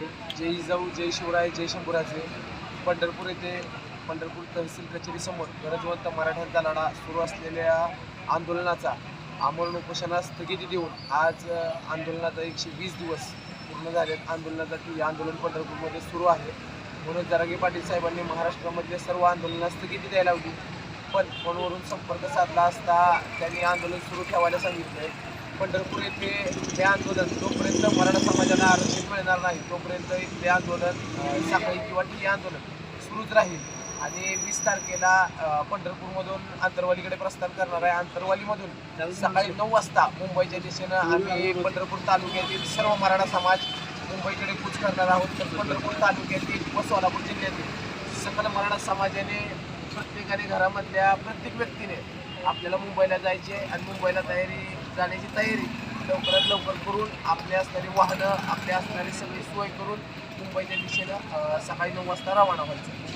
जय जिजाऊ जय शिवराय जय शंभूराजे. पंढरपूर येथे पंढरपूर तहसील कचेरीसमोर गरजवंत मराठ्यांचा लढा सुरू असलेल्या आंदोलनाचा आमरण उपोषणास स्थगिती देऊन आज आंदोलनाचा एकशे वीस दिवस पूर्ण झालेत. आंदोलनासाठी हे आंदोलन पंढरपूरमध्ये सुरू आहे. म्हणून जरागे पाटील साहेबांनी महाराष्ट्रामधल्या सर्व आंदोलनास स्थगिती द्यायला होती पण फोनवरून संपर्क साधला असता त्यांनी आंदोलन सुरू ठेवायला सांगितलं पंढरपूर येथे हे आंदोलन जोपर्यंत मराठा समाजाला आरक्षण मिळणार नाही. तोपर्यंत इथले आंदोलन साखळी किंवा ठिय्या आंदोलन सुरूच राहील. आणि वीस तारखेला पंढरपूरमधून आंतरवालीकडे प्रस्थान करणार आहे. आंतरवालीमधून सकाळी नऊ वाजता मुंबईच्या दिशेनं आम्ही पंढरपूर तालुक्यातील सर्व मराठा समाज मुंबईकडे कूच करणार आहोत. तर पंढरपूर तालुक्यातील व सोलापूर जिल्ह्यातील सकल मराठा समाजाने प्रत्येकाने घरामधल्या प्रत्येक व्यक्तीने आपल्याला मुंबईला जायचे आणि मुंबईला तयारी जाण्याची तयारी लवकरात लवकर करून आपली असणारी वाहनं आपली असणारी सगळी सोय करून मुंबईच्या दिशेनं सकाळी नऊ वाजता रवाना व्हायचं.